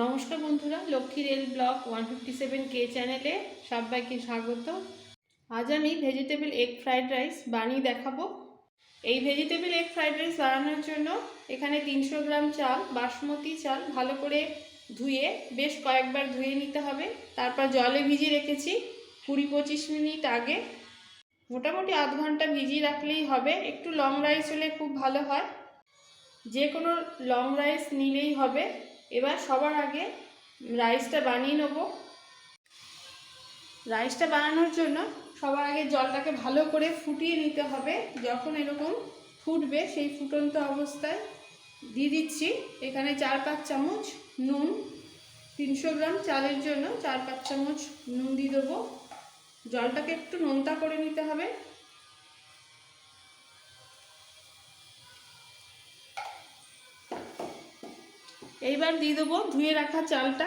নমস্কার বন্ধুরা, Lakshmi rail block one fifty seven কে চ্যানেলে সবাইকে স্বাগত। আজ আমি ভেজিটেবল এগ ফ্রাইড রাইস বানিয়ে দেখাবো। এই ভেজিটেবল এগ ফ্রাইড রাইস বানানোর জন্য এখানে তিনশো গ্রাম চাল, বাসমতি চাল ভালো করে ধুয়ে বেশ কয়েকবার ধুয়ে নিতে হবে। তারপর জলে ভিজিয়ে রেখেছি কুড়ি পঁচিশ মিনিট আগে। মোটামুটি আধ ঘণ্টা ভিজিয়ে রাখলেই হবে। একটু লং রাইস হলে খুব ভালো হয়। যে কোনো লং রাইস নিলেই হবে। এবার সবার আগে রাইসটা বানিয়ে নেব। রাইসটা বানানোর জন্য সবার আগে জলটাকে ভালো করে ফুটিয়ে নিতে হবে। যখন এরকম ফুটবে সেই ফুটন্ত অবস্থায় দিয়ে দিচ্ছি। এখানে চার পাঁচ চামচ নুন, তিনশো গ্রাম চালের জন্য চার পাঁচ চামচ নুন দিয়ে দেবো। জলটাকে একটু নোনতা করে নিতে হবে। এইবার দিয়ে দেবো, ধুয়ে রাখা চালটা।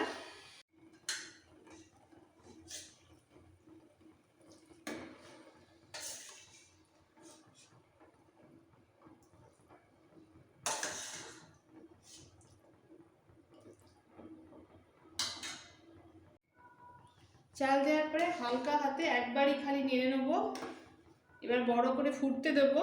চাল দেওয়ার পরে হালকা হাতে একবারই খালি নেড়ে নেব। এবার বড় করে ফুটতে দেবো।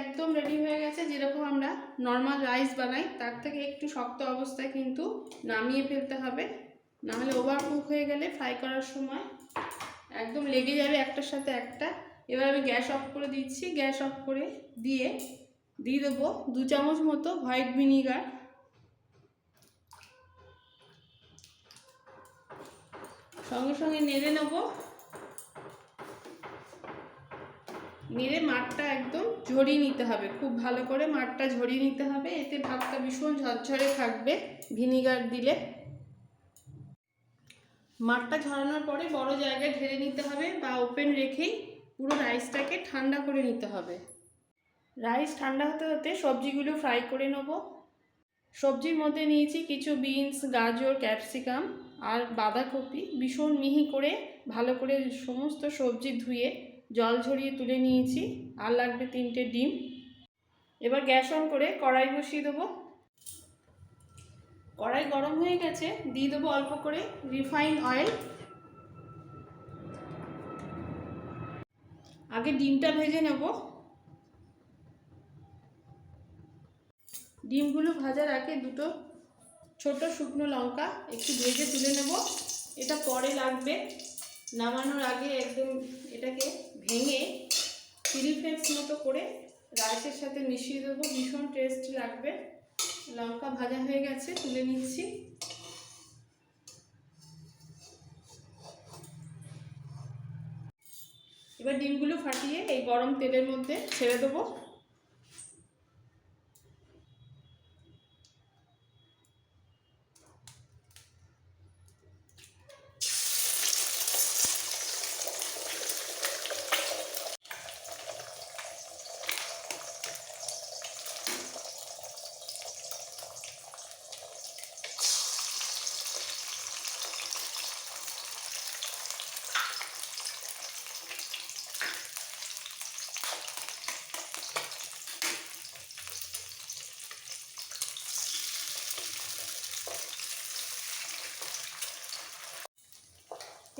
একদম রেডি হয়ে গেছে, যেরকম আমরা নর্মাল রাইস বানাই, তার থেকে একটু শক্ত অবস্থায় কিন্তু নামিয়ে ফেলতে হবে। নাহলে ওভার কুক হয়ে গেলে ফ্রাই করার সময় একদম লেগে যাবে একটার সাথে একটা। এবার আমি গ্যাস অফ করে দিচ্ছি, গ্যাস অফ করে দিয়ে দিয়ে দেবো দু চামচ মতো হোয়াইট ভিনিগার সঙ্গে সঙ্গে নেড়ে নেব। নেড়ে মাঠটা একদম ঝরিয়ে নিতে হবে। খুব ভালো করে মাঠটা ঝরিয়ে নিতে হবে। এতে ভাতটা ভীষণ ঝরঝরে থাকবে। ভিনিগার দিলে। মাঠটা ঝরানোর পরে বড় জায়গায় ঢেলে নিতে হবে বা ওপেন রেখেই পুরো রাইসটাকে ঠান্ডা করে নিতে হবে। রাইস ঠান্ডা হতে হতে সবজিগুলো ফ্রাই করে নেব। সবজির মধ্যে নিয়েছি কিছু বিনস, গাজর, ক্যাপসিকাম আর বাঁধাকপি। ভীষণ মিহি করে ভালো করে সমস্ত সবজি ধুয়ে জল ঝরিয়ে তুলে নিয়েছি। আর লাগবে তিনটে ডিম। এবার গ্যাস অন করে কড়াই বসিয়ে দেবো। কড়াই গরম হয়ে গেছে, দিয়ে দেবো অল্প করে রিফাইন অয়েল। আগে ডিমটা ভেজে নেব। ডিমগুলো ভাজার আগে দুটো ছোট শুকনো লঙ্কা একটু ভেজে তুলে নেব। এটা পরে লাগবে। নামানোর আগে একদম এটাকে ভেঙে চিলি ফ্লেক্স মতো করে রাইসের সাথে মিশিয়ে দেবো। ভীষণ টেস্ট লাগবে। লঙ্কা ভাজা হয়ে গেছে, তুলে নিচ্ছি। এবার ডিমগুলো ফাটিয়ে এই গরম তেলের মধ্যে ছেড়ে দেবো।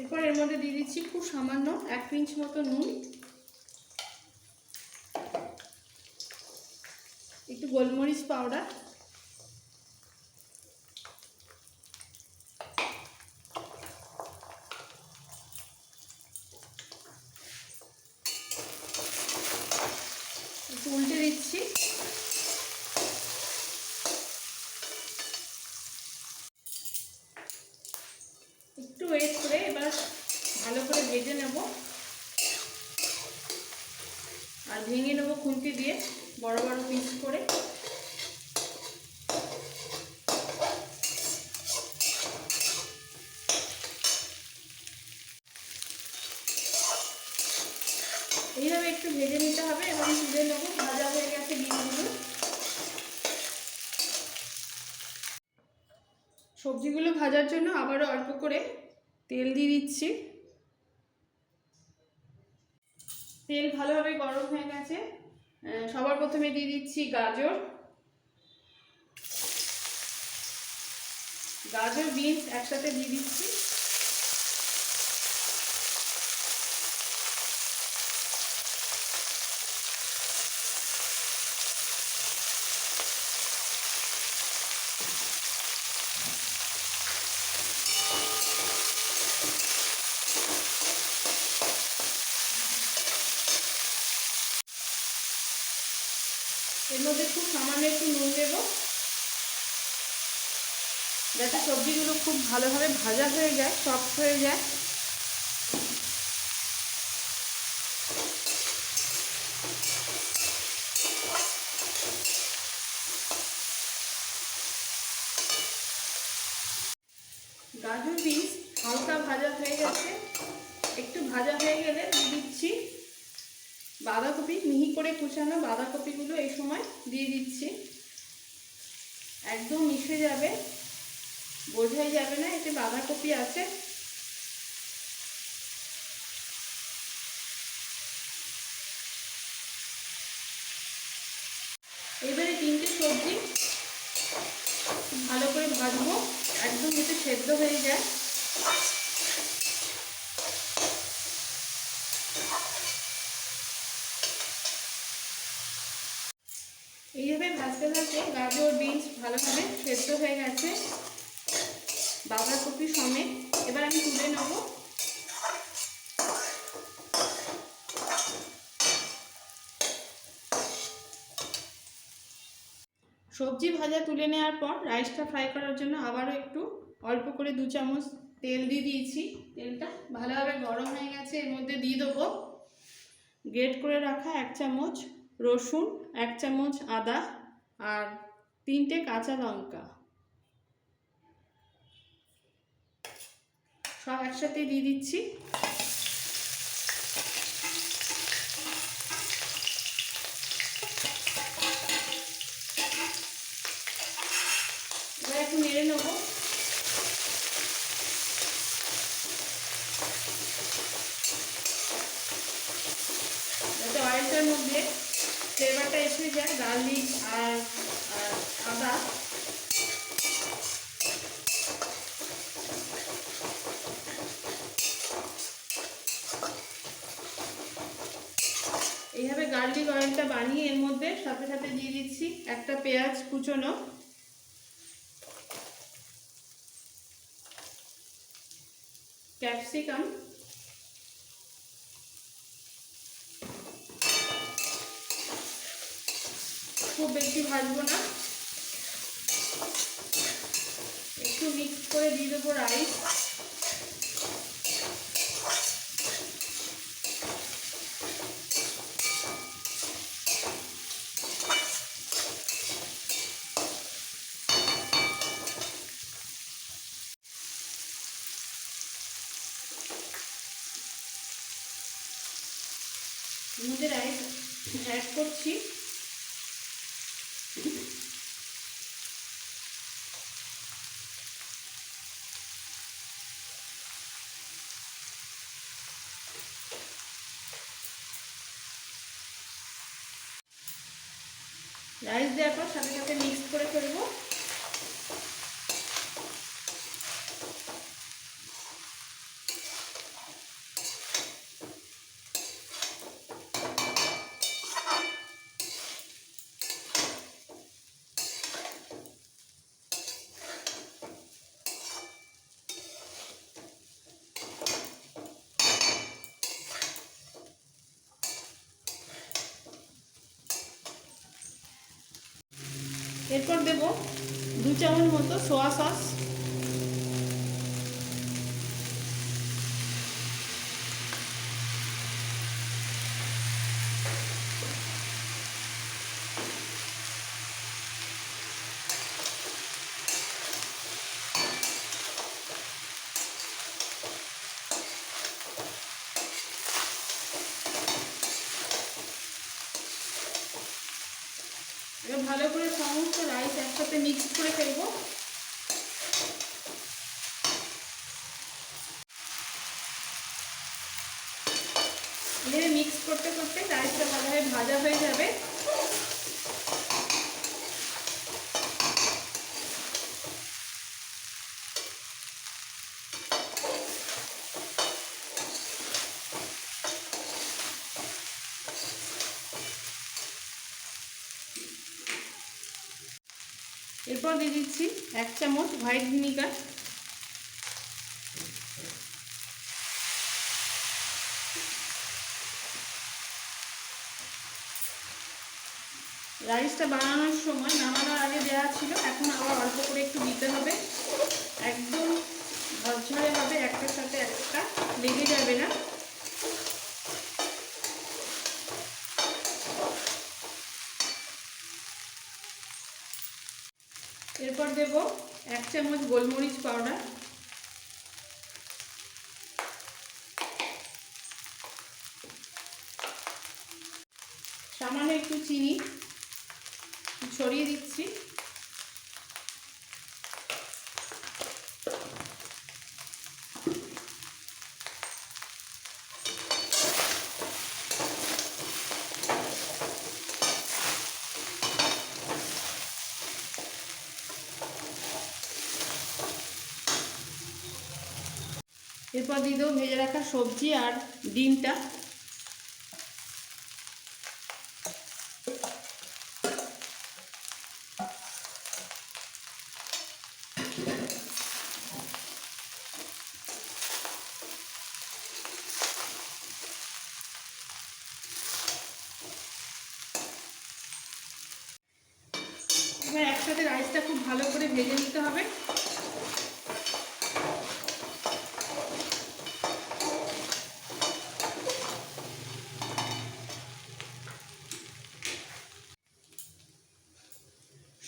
এরপর এর মধ্যে দিয়ে দিচ্ছি খুব সামান্য এক পিঞ্চ মতো নুন। একটু গোলমরিচ পাউডার একটু উল্টে দিচ্ছি একটু ওয়েট করে এবার ভালো করে ভেজে নেব। আর ভেঙে নেব খুন্তি দিয়ে বড় বড় পিস করে। এইভাবে একটু ভেজে নিতে হবে এবং তুলে নেব। ভাজা হয়ে গেছে ডিমগুলো। সবজিগুলো ভাজার জন্য আবারও অল্প করে তেল দিয়ে দিচ্ছি। তেল ভালোভাবে গরম হয়ে গেছে। সবার প্রথমে দিয়ে দিচ্ছি গাজর। গাজর, বিনস একসাথে দিয়ে দিচ্ছি এর মধ্যে খুব সামান্য একটু নুন দেবো যাতে সবজিগুলো খুব ভালোভাবে ভাজা হয়ে যায় সফট হয়ে যায়। গাজর বিনস হালকা ভাজা হয়ে গেছে। একটু ভাজা হয়ে গেলে দিয়ে দিচ্ছি বাঁধাকপি। মিহি করে কুচানো বাঁধাকপিগুলো এই সময় দিয়ে দিচ্ছি। একদম মিশে যাবে। বোঝাই যাবে না এতে বাঁধাকপি আছে। এবারে তিনটে সবজি ভালো করে ভাজবো, একদম যাতে সেদ্ধ হয়ে যায়। এইভাবে ভাজতে ভাজতে গাজর, বিনস ভালোভাবে সেদ্ধ হয়ে গেছে। বাঁধাকপি সমেত। এবার আমি তুলে নেব। সবজি ভাজা তুলে নেওয়ার পর রাইসটা ফ্রাই করার জন্য আবারও একটু অল্প করে দু চামচ তেল দিয়ে দিয়েছি। তেলটা ভালোভাবে গরম হয়ে গেছে, এর মধ্যে দিয়ে দেবো। গ্রেট করে রাখা এক চামচ রসুন, এক চামচ আদা আর তিনটে কাঁচা লঙ্কা। সব একসাথে দিয়ে দিচ্ছি এবার একটু নেড়ে নেব যাতে অয়েলটার মধ্যে ফ্লেভারটা এসে যায় গার্লিক আর আর আদা এইভাবে গার্লিক অয়েলটা বানিয়ে এর মধ্যে সাথে সাথে দিয়ে দিচ্ছি একটা পেঁয়াজ কুচোনো। ক্যাপসিকাম। খুব বেশি ভাজবো না। একটু মিক্স করে দিয়ে দেবো রাইস মধ্যে রাইস অ্যাড করছি। রাইস দেওয়ার পর সাথে সাথে মিক্স করে ফেলব এরপর দেব দু চামচ মতো সোয়া সস। ভালো করে সমস্ত রাইস একসাথে মিক্স করে ফেলব। এভাবে মিক্স করতে করতে রাইসটা ভালোভাবে ভাজা হয়ে যাবে। এরপর দিয়ে দিচ্ছি এক চামচ হোয়াইট ভিনিগার। রাইসটা বানানোর সময় নামানোর আগে দেওয়া ছিল, এখন আবার অল্প করে একটু দিতে হবে। একদম ঝরঝরে হবে, একটার সাথে একটা, লেগে যাবে না এরপর দেব এক চামচ গোলমরিচ পাউডার। সামান্য একটু চিনি ছড়িয়ে দিচ্ছি। এরপর দিয়ে দেবো ভেজে রাখা সবজি আর ডিমটা। একসাথে রাইসটা খুব ভালো করে ভেজে নিতে হবে।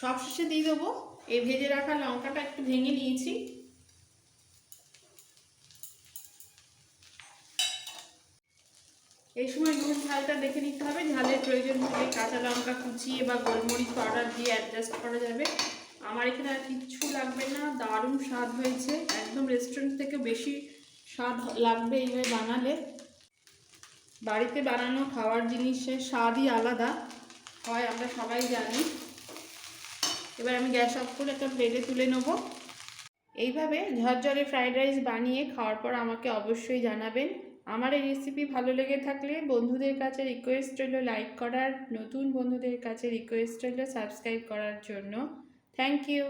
সবশেষে দিয়ে দেবো। এই ভেজে রাখা লঙ্কাটা একটু ভেঙে নিয়েছি। এই সময় নুন ঝালটা দেখে নিতে হবে। ঝালের প্রয়োজন হলে কাঁচা লঙ্কা কুচিয়ে বা গোলমরিচ পাউডার দিয়ে অ্যাডজাস্ট করা যাবে। আমার এখানে আর কিচ্ছু লাগবে না। দারুণ স্বাদ হয়েছে। একদম রেস্টুরেন্ট থেকে বেশি স্বাদ লাগবে এইভাবে বানালে। বাড়িতে বানানো খাওয়ার জিনিসের স্বাদই আলাদা। হয়, আমরা সবাই জানি। এবার আমি গ্যাস অফ করে একটা প্লেটে তুলে নেব। এইভাবে ঝরঝরে ফ্রাইড রাইস বানিয়ে খাওয়ার পর আমাকে অবশ্যই জানাবেন। আমার এই রেসিপি ভালো লেগে থাকলে বন্ধুদের কাছে রিকোয়েস্ট রইল লাইক করার, নতুন বন্ধুদের কাছে রিকোয়েস্ট রইল সাবস্ক্রাইব করার জন্য। Thank you